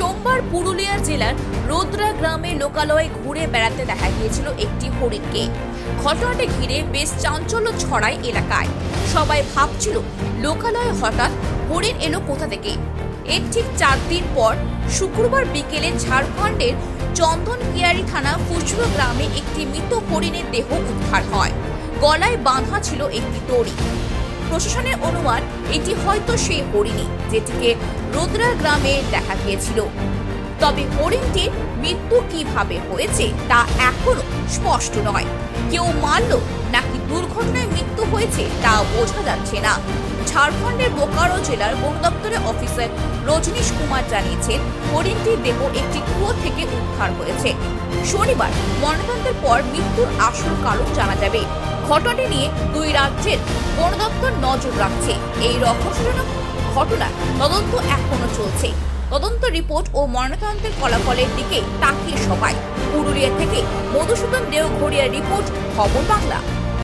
সোমবার পুরুলিয়া জেলার রোদ্রা গ্রামে লোকালয়ে ঘুরে বেড়াতে দেখা গিয়েছিল একটি হরিণকে। ঘটনাটি ঘিরে বেশ চাঞ্চল্য ছড়ায় এলাকায়। সবাই ভাবছিল, লোকালয়ে হঠাৎ হরিণ এলো কোথা থেকে? এর ঠিক চার দিন পর, শুক্রবার বিকেলে ঝাড়খণ্ডের চন্দন কিয়ারি থানা ফুচুরো গ্রামে একটি মৃত হরিণের দেহ উদ্ধার হয়। গলায় বাঁধা ছিল একটি দড়ি। প্রশাসনের অনুমান, এটি হয়তো সেই হরিণী যেটিকে রোদ্রা গ্রামে দেখা গিয়েছিল। তবে হরিণটির মৃত্যু কীভাবে হয়েছে তা এখনও স্পষ্ট নয়। কেউ মারল নাকি দুর্ঘটনায় মৃত্যু হয়েছে তা বোঝা যাচ্ছে না। ঝাড়খণ্ডের বোকারো জেলার বন দপ্তরের অফিসার রজনীশ কুমার জানিয়েছেন, হরিণটির দেহ একটি কুয়ো থেকে উদ্ধার হয়েছে। শনিবার ময়নাতদন্তের পর মৃত্যুর আসল কারণ জানা যাবে। ঘটনাটি নিয়ে দুই রাজ্যের বন দপ্তর নজর রাখছে। এই রহস্যজনক ঘটনার তদন্ত এখনও চলছে। তদন্ত রিপোর্ট ও ময়নাতদন্তের ফলাফলের দিকে তাকিয়ে সবাই। পুরুলিয়া থেকে মধুসূদন দেওঘরিয়ার রিপোর্ট, খবর বাংলা।